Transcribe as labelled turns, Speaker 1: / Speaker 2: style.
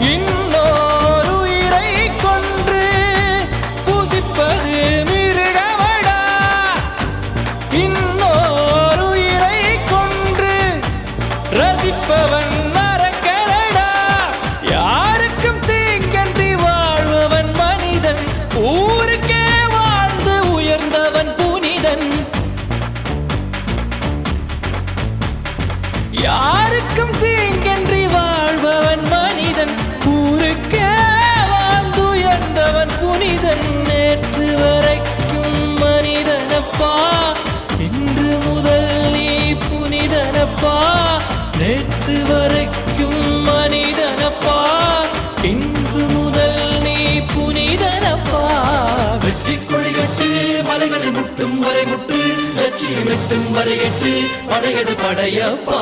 Speaker 1: இன்னோர் கொன்று புசிப்பது மிருகமடா. இன்னோர் கொன்று ரசிப்பவன் நரக்கரடா யாருக்கும் தீங்கன்றி வாழ்பவன் மனிதன் ஊருக்கே வாழ்ந்து உயர்ந்தவன் புனிதன். நேற்று வரைக்கும் மனிதனப்பா. இன்று முதல் நீ புனிதனப்பா. வெற்றி கொடிகட்டு மலைகளை முட்டும் வரை முட்டு. லட்சியம் எட்டும் வரை எட்டு படையெடு படையப்பா.